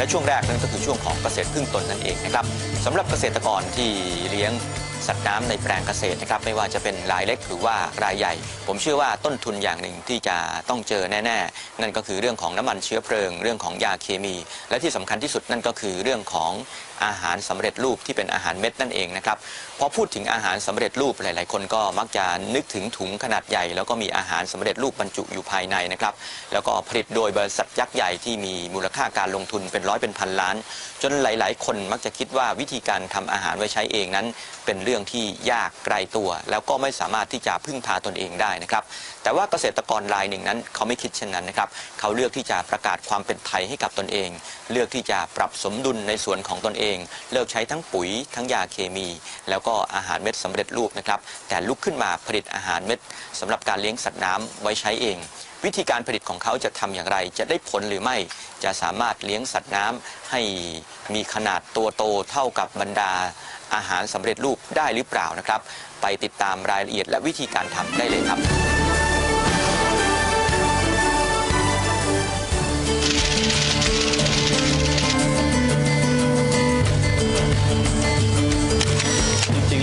และช่วงแรกนั่นก็คือช่วงของเกษตรพึ่งตนนั่นเองนะครับสำหรับเกษตรกรที่เลี้ยงสัตว์น้ำในแปลงเกษตรนะครับไม่ว่าจะเป็นรายเล็กหรือว่ารายใหญ่ ผมเชื่อว่าต้นทุนอย่างหนึ่งที่จะต้องเจอแน่ ๆ นั่นก็คือเรื่องของน้ำมันเชื้อเพลิง เรื่องของยาเคมี และที่สำคัญที่สุดนั่นก็คือเรื่องของ อาหารสำเร็จรูปที่เป็นอาหารเม็ดนั่นเองนะครับพอพูดถึงอาหารสำเร็จรูปหลาย ๆ คนก็มักจะนึกถึงถุงขนาดใหญ่ แล้วก็มีอาหารสำเร็จรูปบรรจุอยู่ภายในนะครับแล้วก็ผลิตโดยบริษัทยักษ์ใหญ่ที่มีมูลค่าการลงทุนเป็นร้อยเป็นพันล้าน จนหลาย ๆ คนมักจะคิดว่าวิธีการทำอาหารไว้ใช้เองนั้น เป็นเรื่องที่ยากไกลตัว แล้วก็ไม่สามารถที่จะพึ่งพาตนเองได้นะครับแต่ว่าเกษตรกรรายหนึ่งนั้น เขาไม่คิดเช่นนั้นนะครับ เขาเลือกที่จะประกาศความเป็นไทยให้กับตนเอง เลือกที่จะปรับสมดุลในส่วนของตนเอง เลิกใช้ทั้งปุ๋ยทั้งยาเคมี แล้วก็อาหารเม็ดสำเร็จรูปนะครับ แต่ลุกขึ้นมาผลิตอาหารเม็ดสำหรับการเลี้ยงสัตว์น้ำไว้ใช้เองวิธีการผลิตของเขาจะทำอย่างไร จะได้ผลหรือไม่ จะสามารถเลี้ยงสัตว์น้ำให้มีขนาดตัวโตเท่ากับบรรดาอาหารสำเร็จรูปได้หรือเปล่านะครับ ไปติดตามรายละเอียดและวิธีการทำได้เลยครับ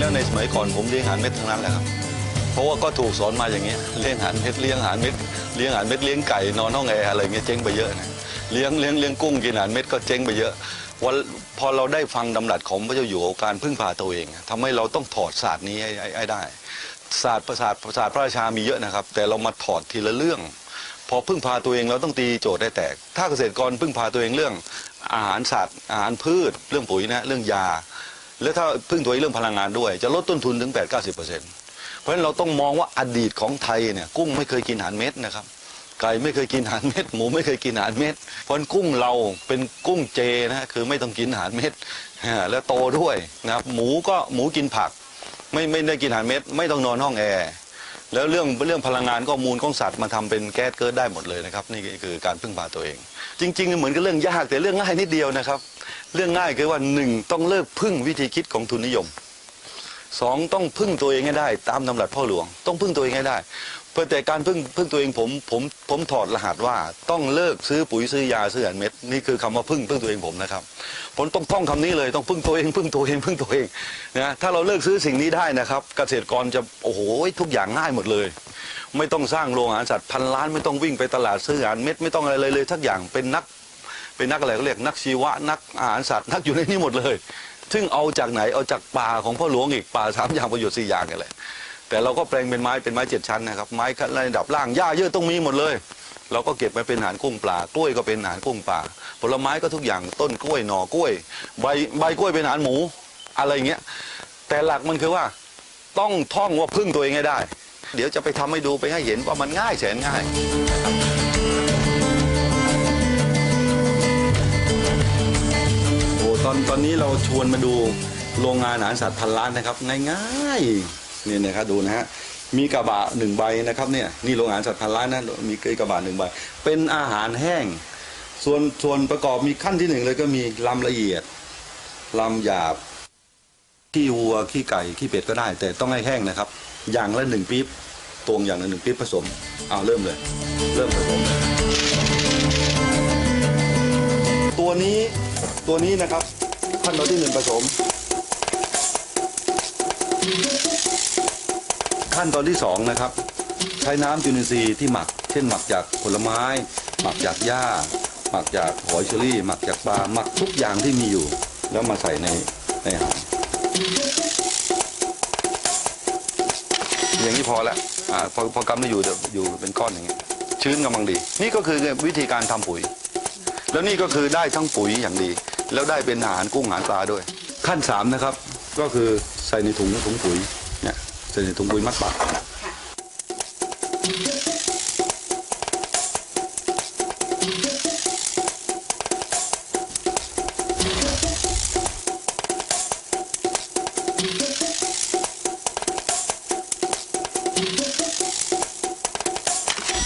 แล้วในสมัยก่อนผมเลี้ยงหารเม็ดทั้งนั้นแหละครับ เพราะว่าก็ถูกสอนมาอย่างเงี้ยเลี้ยงหารเม็ดเลี้ยงหารเม็ดเลี้ยงหารเม็ดเลี้ยงไก่นอนห้องแอร์อะไรเงี้ยเจ๊งไปเยอะนะเลี้ยงเลี้ยงเลี้ยงกุ้งกินอาหารเม็ดก็เจ๊งไปเยอะวันพอเราได้ฟังดำรัสของพระเจ้าอยู่หัวการพึ่งพาตัวเองทำให้เราต้องถอดศาสตร์นี้ให้ให้ให้ได้ศาสตร์ศาสตร์ศาสตร์พระราชามีเยอะนะครับ แต่เรามาถอดทีละเรื่อง พอพึ่งพาตัวเองเราต้องตีโจทย์ได้แตก ถ้าเกษตรกรพึ่งพาตัวเองเรื่องอาหารสัตว์อาหารพืช เรื่องปุ๋ยนะเรื่องยา แล้วถ้าพึ่งตัวเองเรื่องพลังงานด้วย จะลดต้นทุนถึง 8 9 0 เพราะฉะนั้นเราต้องมองว่าอดีตของไทยเนี่ยกุ้งไม่เคยกินอาหารเม็ดนะครับไก่ไม่เคยกินอาหารเม็ดหมูไม่เคยกินอาหารเม็ดเพราะงั้นกุ้งเราเป็นกุ้งเจนะคือไม่ต้องกินอาหารเม็ดแล้วโตด้วยนะครับหมูก็หมูกินผัก ไม่ไม่ได้กินอาหารเม็ดไม่ต้องนอนห้องแอร์แล้วเรื่องเรื่องพลังงานก็มูลของสัตว์มาทำเป็นแก๊สเกิดได้หมดเลยนะครับนี่คือการพึ่งพาตัวเอง จริง ๆ เหมือนกับเรื่องยากแต่เรื่องง่ายนิดเดียวนะครับ เรื่องง่ายคือว่าหนึ่งต้องเลิกพึ่งวิธีคิดของทุนนิยมสองต้องพึ่งตัวเองให้ได้ ตามดำรัสพ่อหลวง ต้องพึ่งตัวเองให้ได้ เพื่อแต่การพึ่งพึ่งตัวเองผมผมผมถอดรหัสว่า ต้องเลิกซื้อปุ๋ยซื้อยาซื้ออาหารเม็ดนี่คือคำว่าพึ่งพึ่งตัวเองผมนะครับผมต้องท่องคำนี้เลยต้องพึ่งตัวเองพึ่งตัวเองพึ่งตัวเองนะถ้าเราเลิกซื้อสิ่งนี้ได้นะครับ เกษตรกรจะโอ้โหทุกอย่างง่ายหมดเลย ไม่ต้องสร้างโรงอาหารสัตว์พันล้านไม่ต้องวิ่งไปตลาดซื้ออาหารเม็ดไม่ต้องอะไรเลยเลยทักอย่างเป็นนัก เป็นนักอะไรก็เรียกนักชีวะนักอาหารสัตว์นักอยู่ในนี้หมดเลย ซึ่งเอาจากไหนเอาจากป่าของพ่อหลวงอีกป่าสามอย่างประโยชน์สี่อย่างกันแหละแต่เราก็แปลงเป็นไม้เป็นไม้เจ็ดชั้นนะครับไม้ระดับล่างหญ้าเยอะต้องมีหมดเลย เราก็เก็บไปเป็นอาหารกุ้งปลากล้วยก็เป็นอาหารกุ้งปลาผลไม้ก็ทุกอย่างต้นกล้วยหน่อกล้วย ใบใบกล้วยเป็นอาหารหมูอะไรอย่างเงี้ยแต่หลักมันคือว่าต้องท่องว่าพึ่งตัวเองให้ได้ เดี๋ยวจะไปทำให้ดูไปให้เห็นว่ามันง่ายแสนง่าย ตอนตอนนี้เราชวนมาดูโรงงานอาหารสัตว์พันล้านนะครับ ง่ายๆเนี่ยนะครับดูนะฮะมีกระบะหนึ่งใบนะครับเนี่ยนี่โรงงานสัตว์พันล้านนะมีกระบะหนึ่งใบ เป็นอาหารแห้ง ส่วนส่วนประกอบมีขั้นที่หนึ่งเลยก็มีลำละเอียดลำหยาบขี้วัวขี้ไก่ขี้เป็ดก็ได้ แต่ต้องให้แห้งนะครับ อย่างละหนึ่งปี๊บตวงอย่างละหนึ่งปี๊บผสมเอาเริ่มเลย เริ่มผสมเลย ตัวนี้ตัวนี้นะครับขั้นตอนที่หนึ่งผสม ขั้นตอนที่สองนะครับ ใช้น้ำจุลินทรีย์ที่หมัก เช่นหมักจากผลไม้ หมักจากหญ้า หมักจากหอยเชอรี่ หมักจากปลาหมักทุกอย่างที่มีอยู่ แล้วมาใส่ในในอาหารอย่างนี้พอแล้วอ่าพอพอกำได้อยู่เดี๋ยวอยู่เป็นก้อนอย่างเงี้ยชื้นกำลังดี นี่ก็คือวิธีการทำปุ๋ย แล้วนี่ก็คือได้ทั้งปุ๋ยอย่างดี แล้วได้เป็นอาหารกุ้งอาหารปลาด้วย ขั้นสามนะครับก็คือใส่ในถุงถุงปุ๋ยเนี่ยใส่ในถุงปุ๋ยมัดปาก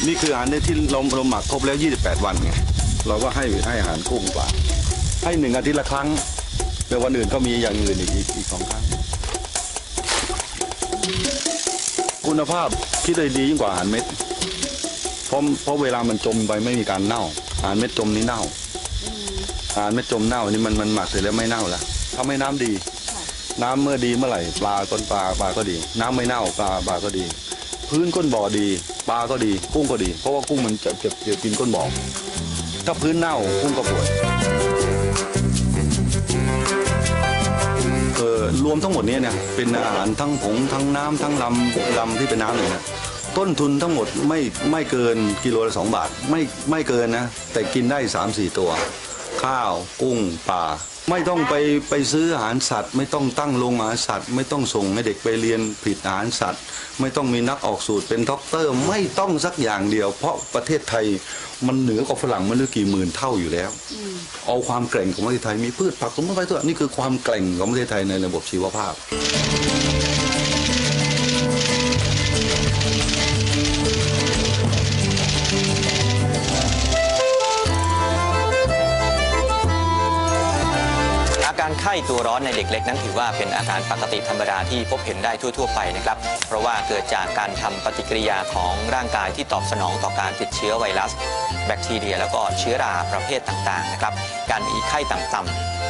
นี่คืออาหารที่เราเราหมักครบแล้ว 28 วันไง เราก็ให้ให้อาหารกุ้งปลาให้หนึ่งอาทิตย์ละครั้งแต่วันอื่นก็มีอย่างอื่นอีกอีกสองครั้ง คุณภาพคิดเลยดียิ่งกว่าอาหารเม็ดเพราะเพราะเวลามันจมไปไม่มีการเน่า อาหารเม็ดจมนี่เน่า อาหารเม็ดจมเน่านี่มันมันหมักเสร็จแล้วไม่เน่าแล้วทำให้น้ำดี น้ำเมื่อดีเมื่อไหร่ปลาต้นปลาปลาก็ดี น้ำไม่เน่าปลาปลาก็ดี พื้นก้นบ่อดี ปลาก็ดี กุ้งก็ดี เพราะว่ากุ้งมันจะเก็บเก็บกินก้นบ่อ ถ้าพื้นเน่ากุ้งก็ป่วยเออรวมทั้งหมดนี้เนี่ยเป็นอาหารทั้งผงทั้งน้ำทั้งลำลำที่เป็นน้ำเลยนะต้นทุนทั้งหมดไม่ไม่เกินกิโลละสองบาท ไม่ไม่เกินนะ แต่กินได้สามสี่ตัว ข้าวกุ้งปลา ไม่ต้องไปไปซื้ออาหารสัตว์ ไม่ต้องตั้งโรงอาหารสัตว์ ไม่ต้องส่งให้เด็กไปเรียนผิดอาหารสัตว์ ไม่ต้องมีนักออกสูตรเป็นด็อกเตอร์ ไม่ต้องสักอย่างเดียว เพราะประเทศไทยมันเหนือกว่าฝรั่งมันเรื่องกี่หมื่นเท่าอยู่แล้ว เอาความแกร่งของประเทศไทยมีพืชผักสมุนไพรตัวนี่คือความแกร่งของประเทศไทยในระบบชีวภาพ ตัวร้อนในเด็กเล็กนั้นถือว่าเป็นอาการปกติธรรมดาที่พบเห็นได้ทั่ว ๆ ไปนะครับ เพราะว่าเกิดจากการทำปฏิกิริยาของร่างกายที่ตอบสนองต่อการติดเชื้อไวรัส แบคทีเรีย แล้วก็เชื้อราประเภทต่างๆนะครับ การมีไข้ต่ำๆ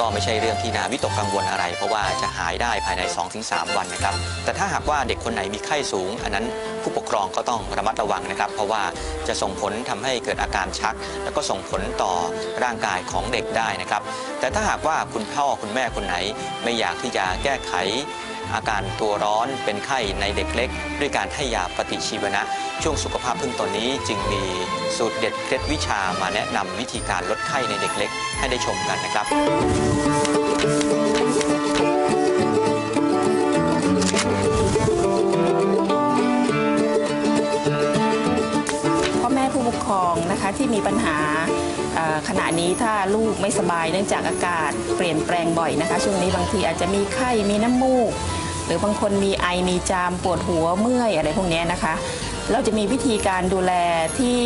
ก็ไม่ใช่เรื่องที่น่าวิตกกังวลอะไร เพราะว่าจะหายได้ภายใน 2-3 วันนะครับ แต่ถ้าหากว่าเด็กคนไหนมีไข้สูง อันนั้นผู้ปกครองก็ต้องระมัดระวังนะครับ เพราะว่าจะส่งผลทำให้เกิดอาการชัก แล้วก็ส่งผลต่อร่างกายของเด็กได้นะครับ แต่ถ้าหากว่าคุณพ่อคุณแม่คนไหนไม่อยากที่จะแก้ไข อาการตัวร้อนเป็นไข้ในเด็กเล็ก ด้วยการให้ยาปฏิชีวนะ ช่วงสุขภาพพึ่งตอนนี้จึงมีสูตรเด็ดเคล็ดวิชามาแนะนำวิธีการลดไข้ในเด็กเล็ก ให้ได้ชมกันนะครับพ่อแม่ผู้ปกครองนะคะที่มีปัญหาขณะนี้ถ้าลูกไม่สบายเนื่องจากอากาศเปลี่ยนแปลงบ่อยนะคะ ช่วงนี้บางทีอาจจะมีไข้มีน้ำมูก รือบางคนมีไอมีจามปวดหัวเมื่อยอะไรพวกนี้นะคะ เราจะมีวิธีการดูแลที่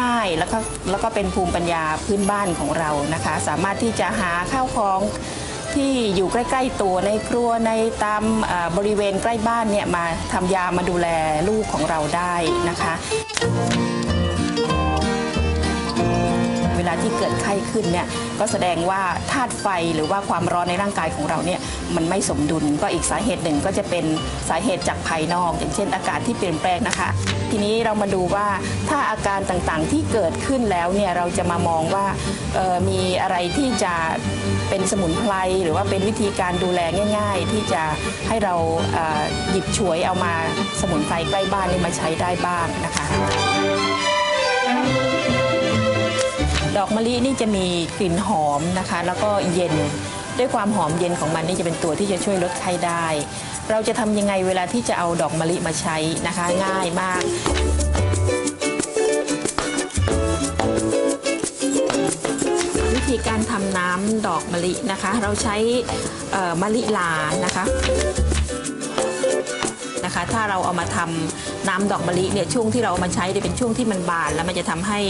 ง่ายๆแล้วก็แล้วก็เป็นภูมิปัญญาพื้นบ้านของเรานะคะ สามารถที่จะหาข้าวของที่อยู่ใกล้ ๆ ตัวในครัวในตามบริเวณใกล้บ้านเนี่ยมาทำยามาดูแลลูกของเราได้นะคะาที่เกิดไข้ขึ้นเนี่ยก็แสดงว่าธาตุไฟหรือว่าความร้อนในร่างกายของเราเนี่ยมันไม่สมดุลก็อีกสาเหตุหนึ่งก็จะเป็นสาเหตุจากภายนอก อย่างเช่น อากาศที่เปลี่ยนแปลงนะคะ ทีนี้เรามาดูว่าถ้าอาการต่างๆที่เกิดขึ้นแล้วเนี่ยเราจะมามองว่ามีอะไรที่จะเป็นสมุนไพรหรือว่าเป็นวิธีการดูแลง่าย ๆ ที่จะให้เราหยิบฉวยเอามาสมุนไพรใกล้บ้านนี่มาใช้ได้บ้างนะคะ ดอกมะลินี่จะมีกลิ่นหอมนะคะ แล้วก็เย็นด้วยความหอมเย็นของมันนี่จะเป็นตัวที่จะช่วยลดไข้ได้ เราจะทำยังไงเวลาที่จะเอาดอกมะลิมาใช้นะคะ ง่ายมากวิธีการทำน้ำดอกมะลินะคะ เราใช้มะลิลานะคะนะคะ ถ้าเราเอามาทำ น้ำดอกมะลิเนี่ยช่วงที่เราเอามาใช้เนี่ยเป็นช่วงที่มันบาน แล้วมันจะทำให้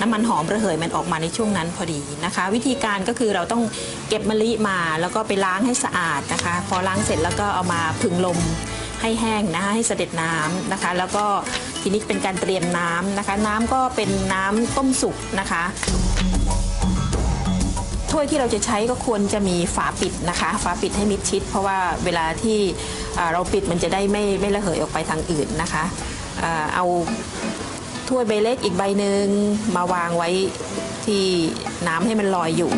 น้ำมันหอมระเหยมันออกมาในช่วงนั้นพอดีนะคะ วิธีการก็คือเราต้องเก็บมะลิมาแล้วก็ไปล้างให้สะอาดนะคะ พอล้างเสร็จแล้วก็เอามาผึ่งลมให้แห้งนะคะให้เสด็จน้ำนะคะ แล้วก็ทีนี้เป็นการเตรียมน้ำนะคะ น้ำก็เป็นน้ำต้มสุกนะคะ ถ้วยที่เราจะใช้ก็ควรจะมีฝาปิดนะคะ ฝาปิดให้มิดชิด เพราะว่าเวลาที่เราปิดมันจะได้ไม่ไม่ระเหยออกไปทางอื่นนะคะเอาถ้วยใบเล็กอีกใบหนึ่งมาวางไว้ที่น้ำให้มันลอยอยู่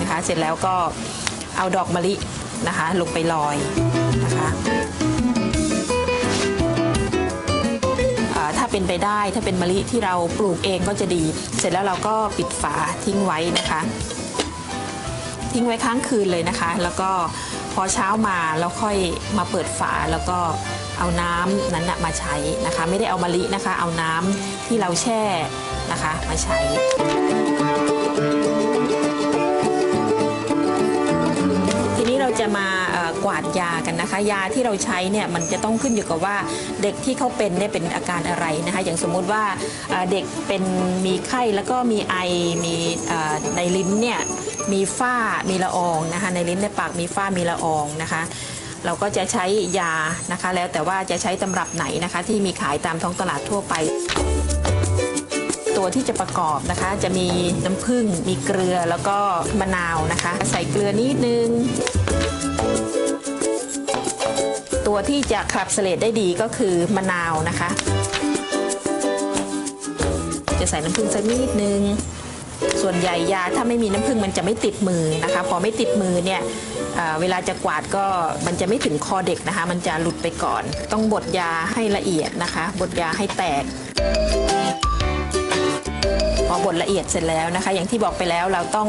นะคะเสร็จแล้วก็เอาดอกมะลินะคะ ลงไปลอยนะคะ ถ้าเป็นไปได้ ถ้าเป็นมะลิที่เราปลูกเองก็จะดี เสร็จแล้วเราก็ปิดฝาทิ้งไว้นะคะ ทิ้งไว้ค้างคืนเลยนะคะ แล้วก็พอเช้ามาแล้วค่อยมาเปิดฝาแล้วก็เอาน้ำนั้นนะมาใช้นะคะ ไม่ได้เอามะลินะคะ เอาน้ำที่เราแช่นะคะมาใช้ทีนี้เราจะมา กวาดยากันนะคะ ยาที่เราใช้เนี่ยมันจะต้องขึ้นอยู่กับว่าเด็กที่เขาเป็นเนี่ยเป็นอาการอะไรนะคะ อย่างสมมุติว่าเด็กเป็นมีไข้แล้วก็มีไอมีในลิ้นเนี่ยมีฝ้ามีละอองนะคะ ในลิ้นในปากมีฝ้ามีละอองนะคะเราก็จะใช้ยานะคะ แล้วแต่ว่าจะใช้ตำรับไหนนะคะ ที่มีขายตามท้องตลาดทั่วไป ตัวที่จะประกอบนะคะ จะมีน้ำผึ้งมีเกลือแล้วก็มะนาวนะคะ ใส่เกลือนิดนึง ตัวที่จะขับเสลดได้ดีก็คือมะนาวนะคะ จะใส่น้ำผึ้งสักนิดนึง ส่วนใหญ่ยาถ้าไม่มีน้ำผึ้งมันจะไม่ติดมือนะคะ พอไม่ติดมือเนี่ยเอ่อเวลาจะกวาดก็มันจะไม่ถึงคอเด็กนะคะ มันจะหลุดไปก่อน ต้องบดยาให้ละเอียดนะคะ บดยาให้แตก พอบดละเอียดเสร็จแล้วนะคะ อย่างที่บอกไปแล้วเราต้อง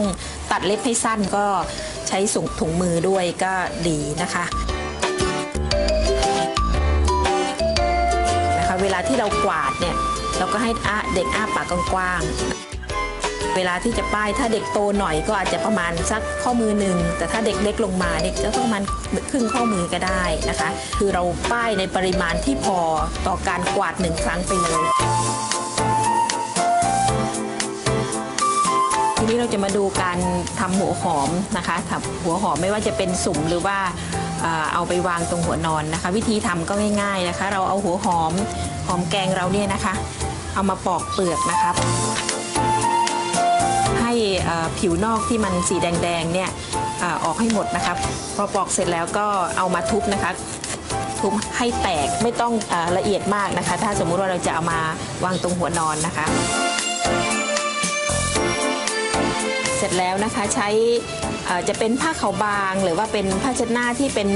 ตัดเล็บให้สั้นก็ใช้สุงถุงมือด้วยก็ดีนะคะ เวลาที่เรากวาดเนี่ยเราก็ให้อาเด็กอ้าปากกว้างๆเวลาที่จะป้ายถ้าเด็กโตหน่อยก็อาจจะประมาณสักข้อมือหนึ่งแต่ถ้าเด็กเล็กลงมาเนี่ยจะประมาณครึ่งข้อมือก็ได้นะคะ คือเราป้ายในปริมาณที่พอต่อการกวาดหนึ่งครั้งไปเลยทีนี้เราจะมาดูการทำหัวหอมนะคะทำหัวหอมไม่ว่าจะเป็นสุ่มหรือว่า เอาไปวางตรงหัวนอนนะคะ วิธีทำก็ง่าย ๆนะคะ เราเอาหัวหอมหอมแกงเราเนี่ยนะคะ เอามาปอกเปลือกนะครับให้ผิวนอกที่มันสีแดงๆเนี่ยอออกให้หมดนะครับพอปอกเสร็จแล้วก็เอามาทุบนะคะทุบให้แตกไม่ต้องอละเอียดมากนะคะ ถ้าสมมุติว่าเราจะเอามาวางตรงหัวนอนนะคะ เสร็จแล้วนะคะใช้ จะเป็นผ้าขาวบาง หรือว่าเป็นผ้าเช็ดหน้าที่เป็น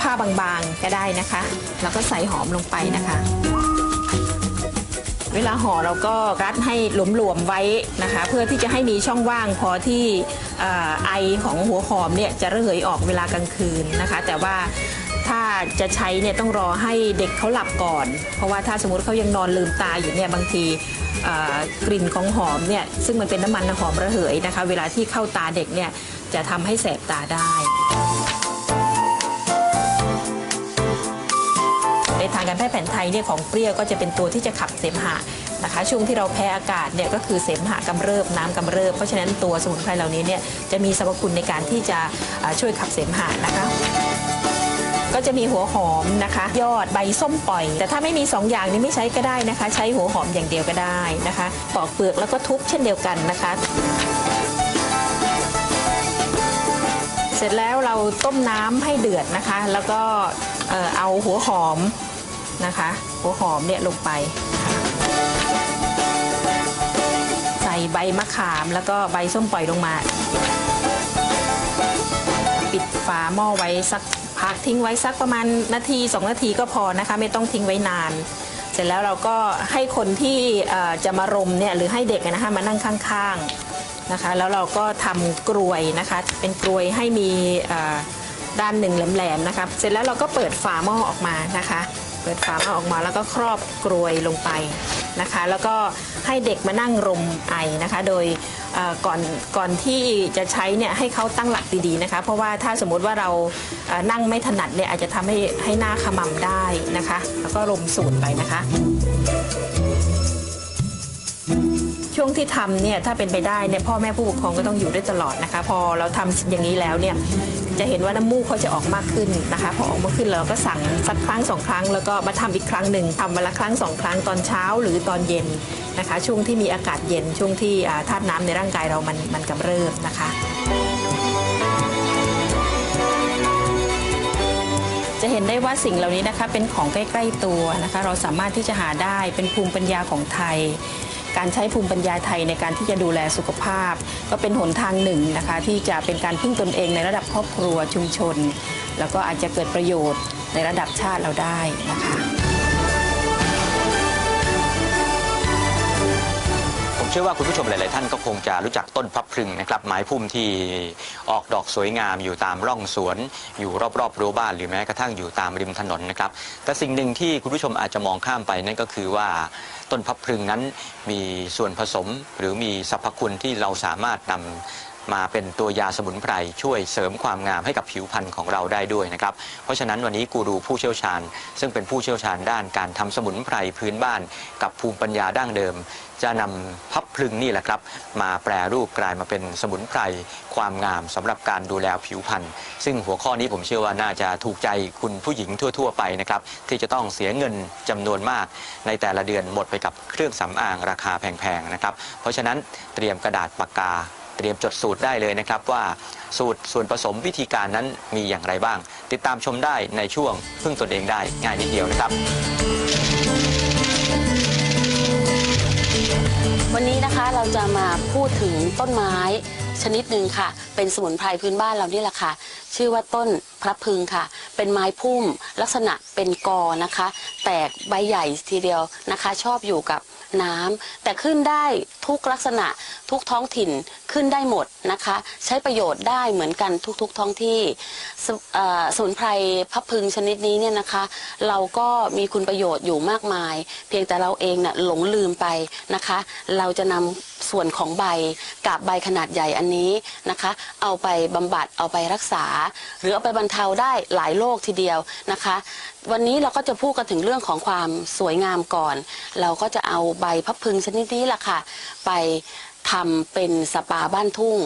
ผ้าบางๆก็ได้นะคะ แล้วก็ใส่หอมลงไปนะคะ เวลาห่อเราก็รัดให้หลวมๆไว้นะคะ เพื่อที่จะให้มีช่องว่างพอที่อไอของหัวหอมเนี่ยจะระเหยออกเวลากลางคืนนะคะ แต่ว่า ถ้าจะใช้เนี่ยต้องรอให้เด็กเขาหลับก่อน เพราะว่าถ้าสมมติเขายังนอนลืมตาอยู่เนี่ยบางทีกลิ่นของหอมเนี่ยซึ่งมันเป็นน้ำมันหอมระเหยนะคะ เวลาที่เข้าตาเด็กเนี่ยจะทำให้แสบตาได้ในทางการแพทย์แผนไทยเนี่ยของเปรี้ยวก็จะเป็นตัวที่จะขับเสมหะนะคะช่วงที่เราแพ้อากาศเนี่ยก็คือเสมหะกำเริบน้ำกำเริบเพราะฉะนั้นตัวสมุนไพรเหล่านี้เนี่ยจะมีสรรพคุณในการที่จะช่วยขับเสมหะนะคะ ก็จะมีหัวหอมนะคะ ยอดใบส้มปล่อย แต่ถ้าไม่มี 2 อย่างนี้ไม่ใช้ก็ได้นะคะ ใช้หัวหอมอย่างเดียวก็ได้นะคะปอกเปลือกแล้วก็ทุบเช่นเดียวกันนะคะเสร็จแล้วเราต้มน้ำให้เดือดนะคะ แล้วก็เอาหัวหอมนะคะ หัวหอมเนี่ยลงไป ใส่ใบมะขามแล้วก็ใบส้มปล่อยลงมา ปิดฝาหม้อไว้สัก ทิ้งไว้สักประมาณนาที 2 นาทีก็พอนะคะ ไม่ต้องทิ้งไว้นาน เสร็จแล้วเราก็ให้คนที่จะมารมเนี่ยหรือให้เด็กนะคะมานั่งข้างๆนะคะ แล้วเราก็ทำกรวยนะคะ เป็นกรวยให้มีด้านหนึ่งแหลมๆนะคะเสร็จแล้วเราก็เปิดฝาหม้อออกมานะคะ เปิดฝาหม้อออกมาแล้วก็ครอบกรวยลงไป นะคะ แล้วก็ให้เด็กมานั่งรมไอนะคะ โดยก่อนก่อนที่จะใช้เนี่ยให้เขาตั้งหลักดีๆนะคะ เพราะว่าถ้าสมมุติว่าเรานั่งไม่ถนัดเนี่ยอาจจะทำให้ให้หน้าขมำได้นะคะ แล้วก็รมสูตรไปนะคะช่วงที่ทำเนี่ยถ้าเป็นไปได้เนี่ยพ่อแม่ผู้ปกครองก็ต้องอยู่ด้วยตลอดนะคะ พอเราทำอย่างนี้แล้วเนี่ย จะเห็นว่าน้ำมูกเขาจะออกมากขึ้นนะคะพอออกมาขึ้นเราก็สั่งสักครั้งสองครั้ง แล้วก็มาทำอีกครั้งหนึ่งทำวันละครั้งสองครั้งตอนเช้าหรือตอนเย็นนะคะ ช่วงที่มีอากาศเย็นช่วงที่อ่าธาตุน้ำในร่างกายเรามันมันกำเริบนะคะจะเห็นได้ว่าสิ่งเหล่านี้นะคะเป็นของใกล้ ๆ ตัวนะคะ เราสามารถที่จะหาได้เป็นภูมิปัญญาของไทย การใช้ภูมิปัญญาไทยในการที่จะดูแลสุขภาพ ก็เป็นหนทางหนึ่งนะคะ ที่จะเป็นการพึ่งตนเองในระดับครอบครัวชุมชน แล้วก็อาจจะเกิดประโยชน์ในระดับชาติเราได้นะคะ ชื่อว่าคุณผู้ชมหลาย ๆ ท่านก็คงจะรู้จักต้นพลับพลึงนะครับไม้พุ่มที่ออกดอกสวยงามอยู่ตามร่องสวน อยู่รอบ ๆ รั้วบ้านหรือแม้กระทั่งอยู่ตามริมถนนนะครับแต่สิ่งหนึ่งที่คุณผู้ชมอาจจะมองข้ามไปนั่นก็คือว่าต้นพลับพลึงนั้นมีส่วนผสมหรือมีสรรพคุณที่เราสามารถนำ มาเป็นตัวยาสมุนไพรช่วยเสริมความงามให้กับผิวพรรณของเราได้ด้วยนะครับ เพราะฉะนั้นวันนี้กูรูผู้เชี่ยวชาญ ซึ่งเป็นผู้เชี่ยวชาญด้านการทำสมุนไพรพื้นบ้าน กับภูมิปัญญาดั้งเดิม จะนำพับพลึงนี่แหละครับ มาแปรรูปกลายมาเป็นสมุนไพรความงามสำหรับการดูแลผิวพรรณซึ่งหัวข้อนี้ผมเชื่อว่าน่าจะถูกใจคุณผู้หญิงทั่ว ๆ ไปนะครับที่จะต้องเสียเงินจำนวนมาก ในแต่ละเดือนหมดไปกับเครื่องสำอางราคาแพงๆนะครับเพราะฉะนั้นเตรียมกระดาษปากกา เตรียมจดสูตรได้เลยนะครับว่าสูตรส่วนผสมวิธีการนั้นมีอย่างไรบ้าง ติดตามชมได้ในช่วงพึ่งตนเองได้ง่ายนิดเดียวนะครับ วันนี้นะคะเราจะมาพูดถึงต้นไม้ชนิดหนึ่งค่ะ เป็นสมุนไพรพื้นบ้านเรานี่แหละค่ะ ชื่อว่าต้นพระพึงค่ะ เป็นไม้พุ่มลักษณะเป็นกอนะคะ แตกใบใหญ่ทีเดียวนะคะ ชอบอยู่กับน้ำแต่ขึ้นได้ทุกลักษณะทุกท้องถิ่นขึ้นได้หมดนะคะ ใช้ประโยชน์ได้เหมือนกันทุกๆท้องที่สเอ่อสมุนไพรพับพึงชนิดนี้เนี่ยนะคะ เราก็มีคุณประโยชน์อยู่มากมาย เพียงแต่เราเองเน่ะหลงลืมไปนะคะ เราจะนำส่วนของใบกาบใบขนาดใหญ่อันนี้นะคะ เอาไปบำบัดเอาไปรักษา หรือเอาไปบรรเทาได้หลายโรคทีเดียวนะคะ วันนี้เราก็จะพูดกันถึงเรื่องของความสวยงามก่อน เราก็จะเอาใบพับพึงชนิดนี้แหละค่ะ ไป ทำเป็นสปาบ้านทุ่ง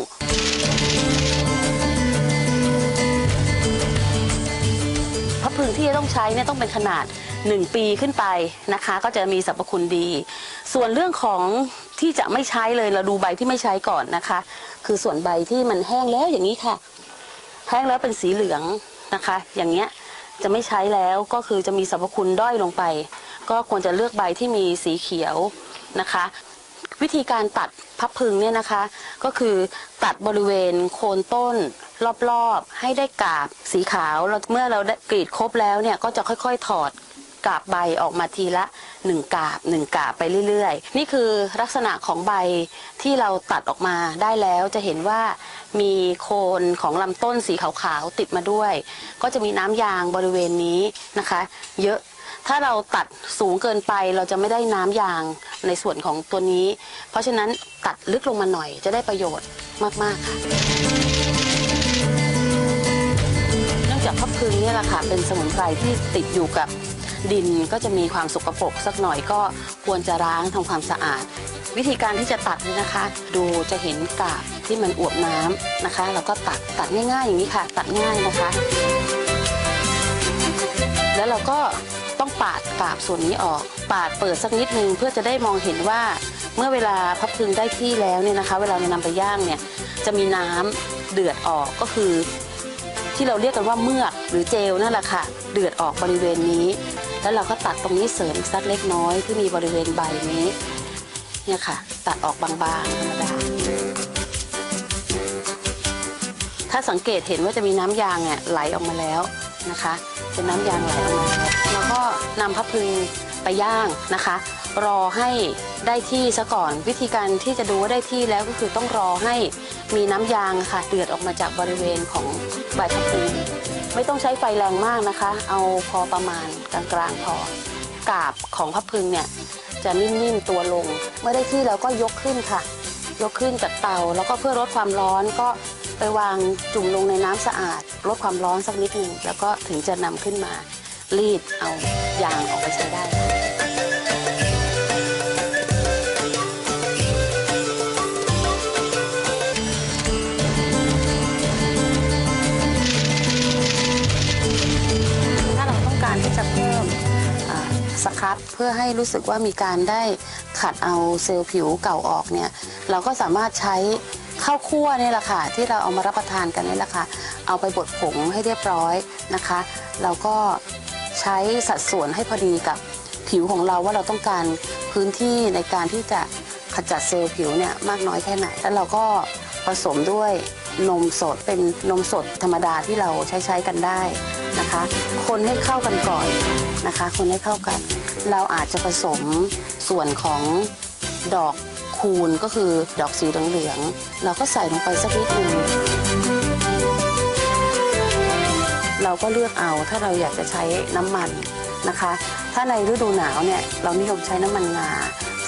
พระพึงที่จะต้องใช้เนี่ยต้องเป็นขนาด 1 ปีขึ้นไปนะคะ ก็จะมีสรรพคุณดี ส่วนเรื่องของที่จะไม่ใช้เลยเราดูใบที่ไม่ใช้ก่อนนะคะ คือส่วนใบที่มันแห้งแล้วอย่างนี้ค่ะ แห้งแล้วเป็นสีเหลืองนะคะ อย่างเงี้ยจะไม่ใช้แล้วก็คือจะมีสรรพคุณด้อยลงไป ก็ควรจะเลือกใบที่มีสีเขียวนะคะ วิธีการตัดพับพึงเนี่ยนะคะ ก็คือตัดบริเวณโคนต้น รอบๆ ให้ได้กาบสีขาวแล้วเมื่อเราได้กรีดครบแล้วเนี่ยก็จะค่อยๆถอดกาบใบออกมาทีละหนึ่งกาบหนึ่งกาบไปเรื่อยๆ นี่คือลักษณะของใบที่เราตัดออกมาได้แล้วจะเห็นว่ามีโคนของลำต้นสีขาวๆติดมาด้วย ก็จะมีน้ำยางบริเวณนี้นะคะ เยอะ ถ้าเราตัดสูงเกินไปเราจะไม่ได้น้ำยางในส่วนของตัวนี้ เพราะฉะนั้นตัดลึกลงมาหน่อยจะได้ประโยชน์มาก ๆ ค่ะ เนื่องจากพับพึงเนี่ยแหละค่ะเป็นสมุนไพรที่ติดอยู่กับดินก็จะมีความสกปรกสักหน่อยก็ควรจะล้างทำความสะอาด วิธีการที่จะตัดนี่นะคะ ดูจะเห็นกาบที่มันอวบน้ำนะคะแล้วก็ตัดตัดง่ายๆอย่างนี้ค่ะ ตัดง่ายนะคะ แล้วเราก็ ต้องปาดกาบส่วนนี้ออก ปาดเปิดสักนิดนึงเพื่อจะได้มองเห็นว่าเมื่อเวลาพับพึงได้ที่แล้วเนี่ยนะคะ เวลาเรานำไปย่างเนี่ยจะมีน้ำเดือดออกก็คือ ที่เราเรียกกันว่าเมือกหรือเจลนั่นแหละค่ะ เดือดออกบริเวณนี้ แล้วเราก็ตัดตรงนี้เสริมสักเล็กน้อยที่มีบริเวณใบนี้เนี่ยค่ะ ตัดออกบางๆธรรมดาถ้าสังเกตเห็นว่าจะมีน้ำยางเนี่ยไหลออกมาแล้ว นะคะ เป็นน้ำยางไหลออกมาแล้วก็นำพับพึงไปย่างนะคะ รอให้ได้ที่ซะก่อน วิธีการที่จะดูว่าได้ที่แล้วก็คือต้องรอให้มีน้ำยางค่ะเดือดออกมาจากบริเวณของใบพับพึงไม่ต้องใช้ไฟแรงมากนะคะ เอาพอประมาณกลางๆพอกาบของพับพึงเนี่ยจะนิ่มๆตัวลง เมื่อได้ที่แล้วก็ยกขึ้นค่ะ ยกขึ้นจากเตาแล้วก็เพื่อลดความร้อนก็ ไปวางจุ่มลงในน้ำสะอาดลดความร้อนสักนิดหนึ่งแล้วก็ถึงจะนำขึ้นมารีดเอายางออกไปใช้ได้ถ้าเราต้องการที่จะเพิ่มสครับเพื่อให้รู้สึกว่ามีการได้ขัดเอาเซลล์ผิวเก่าออกเนี่ย เราก็สามารถใช้ ข้าวคั่วนี่แหละค่ะ ที่เราเอามารับประทานกันนี่แหละค่ะ เอาไปบดผงให้เรียบร้อยนะคะเราก็ใช้สัดส่วนให้พอดีกับผิวของเราว่าเราต้องการพื้นที่ในการที่จะขจัดเซลล์ผิวเนี่ยมากน้อยแค่ไหน แล้วเราก็ผสมด้วยนมสดเป็นนมสดธรรมดาที่เราใช้ใช้กันได้นะคะ คนให้เข้ากันก่อนนะคะ คนให้เข้ากัน เราอาจจะผสมส่วนของดอก คูณก็คือดอกสีเหลืองๆเราก็ใส่ลงไปสักนิดหนึงเราก็เลือกเอาถ้าเราอยากจะใช้น้ำมันนะคะ ถ้าในฤดูหนาวเนี่ยเรานิยมใช้น้ำมันงา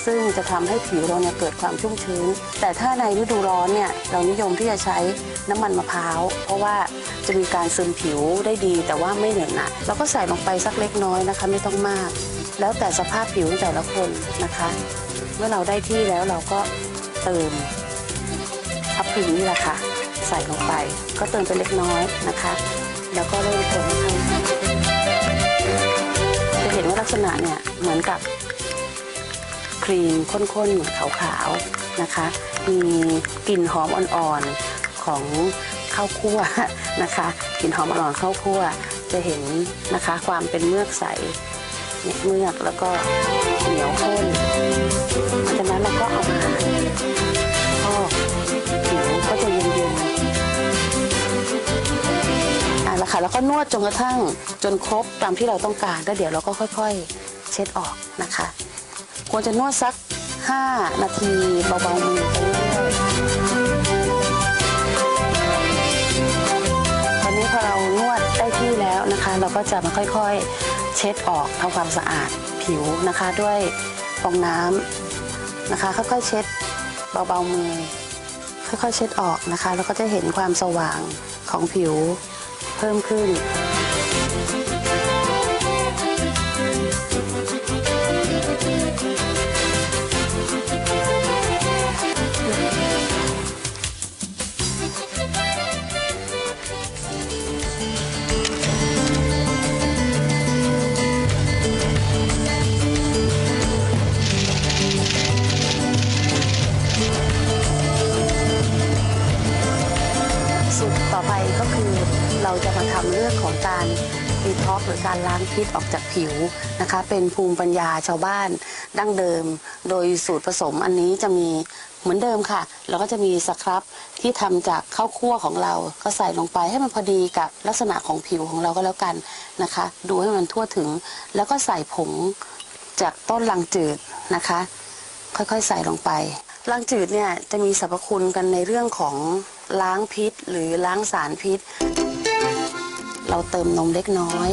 ซึ่งจะทำให้ผิวเราเนี่ยเกิดความชุ่มชื้น แต่ถ้าในฤดูร้อนเนี่ยเรานิยมที่จะใช้น้ำมันมะพร้าว เพราะว่าจะมีการซึมผิวได้ดี แต่ว่าไม่เหนอะหนะเราก็ใส่ลงไปสักเล็กน้อยนะคะ ไม่ต้องมาก แล้วแต่สภาพผิวของแต่ละคนนะคะ มื่อเราได้ที่แล้วเราก็เติมพับพึงนี่แหละค่ะ ใส่ลงไป ก็เติมไปเล็กน้อยนะคะ แล้วก็เริ่มคนให้เข้าจะเห็นว่าลักษณะเนี่ยเหมือนกับครีมข้นๆขาวๆนะคะ มีกลิ่นหอมอ่อนๆของข้าวคั่วนะคะกลิ่นหอมอ่อนๆข้าวคั่วจะเห็นนะคะความเป็นเมือกใส เนี่ยเมือกแล้วก็เหนียวข้นหลังจากนั้นเราก็เอามาพอกผิวก็จะเย็นๆอะแล้วค่ะแล้วก็นวดจนกระทั่งจนครบตามที่เราต้องการแล้วเดี๋ยวเราก็ค่อยๆ เช็ดออกนะคะ ควรจะนวดสัก 5 นาทีเบาๆมือไปเรื่อยๆตอนนี้พอเรานวดได้ที่แล้วนะคะ เราก็จะมาค่อยๆ เช็ดออกทำความสะอาดผิวนะคะ ด้วยฟองน้ำนะคะ ค่อยๆเช็ดเบาๆมือ ค่อยๆเช็ดออกนะคะ แล้วก็จะเห็นความสว่างของผิวเพิ่มขึ้น เราจะมาทำเรื่องของการดีท็อกหรือการล้างพิษออกจากผิวนะคะ เป็นภูมิปัญญาชาวบ้านดั้งเดิม โดยสูตรผสมอันนี้จะมีเหมือนเดิมค่ะแล้วก็จะมีสครับที่ทำจากข้าวคั่วของเรา ก็ใส่ลงไปให้มันพอดีกับลักษณะของผิวของเราก็แล้วกันนะคะ ดูให้มันทั่วถึง แล้วก็ใส่ผงจากต้นลังจืดนะคะ ค่อยๆใส่ลงไปล้างจืดเนี่ยจะมีสรรพคุณกันในเรื่องของล้างพิษ หรือล้างสารพิษ เราเติมนมเล็กน้อย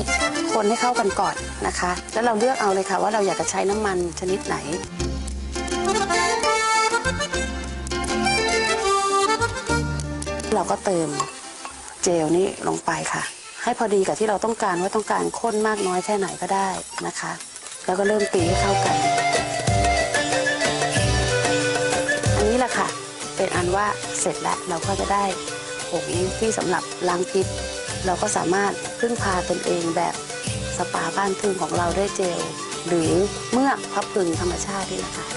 คนให้เข้ากันก่อนนะคะ แล้วเราเลือกเอาเลยค่ะว่าเราอยากจะใช้น้ำมันชนิดไหน เราก็เติมเจลนี้ลงไปค่ะ ให้พอดีกับที่เราต้องการว่าต้องการข้นมากน้อยแค่ไหนก็ได้นะคะ แล้วก็เริ่มตีให้เข้ากัน อันนี้แหละค่ะ เป็นอันว่าเสร็จแล้วเราก็จะได้ผงที่สำหรับล้างพิษ เราก็สามารถพึ่งพาตนเองแบบสปาบ้านพึ่งของเราด้วยเจล หรือเมื่อพับพึ่งธรรมชาตินี่แหละค่ะ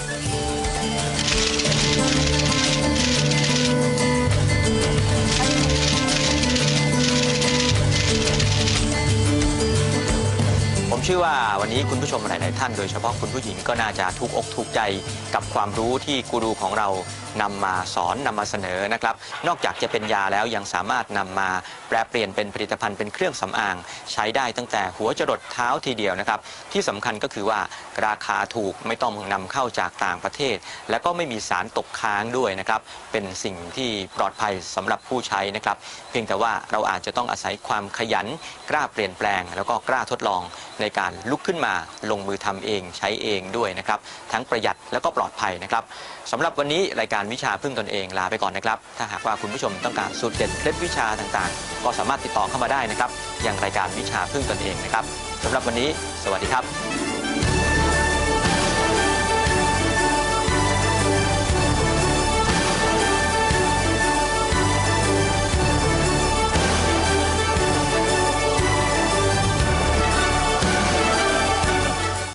ผมเชื่อว่าวันนี้คุณผู้ชมหลาย ๆ ท่าน โดยเฉพาะคุณผู้หญิงก็น่าจะทุกอกถูกใจกับความรู้ที่กูรูของเรานำมาสอนนำมาเสนอนะครับ นอกจากจะเป็นยาแล้วยังสามารถนำมาแปลเปลี่ยนเป็นผลิตภัณฑ์เป็นเครื่องสำอาง ใช้ได้ตั้งแต่หัวจรดเท้าทีเดียวนะครับ ที่สำคัญก็คือว่าราคาถูกไม่ต้องนำเข้าจากต่างประเทศ และก็ไม่มีสารตกค้างด้วยนะครับ เป็นสิ่งที่ปลอดภัยสำหรับผู้ใช้นะครับ เพียงแต่ว่าเราอาจจะต้องอาศัยความขยันกล้าเปลี่ยนแปลง แล้วก็กล้าทดลองในการลุกขึ้นมาลงมือทำเองใช้เองด้วยนะครับ ทั้งประหยัดแล้วก็ปลอดภัยนะครับสำหรับวันนี้รายการวิชาพึ่งตนเองลาไปก่อนนะครับ ถ้าหากว่าคุณผู้ชมต้องการสูตรเด็ดเคล็ดวิชาต่างๆ ก็สามารถติดต่อเข้ามาได้นะครับอย่างรายการวิชาพึ่งตนเองนะครับสำหรับวันนี้ สวัสดีครับ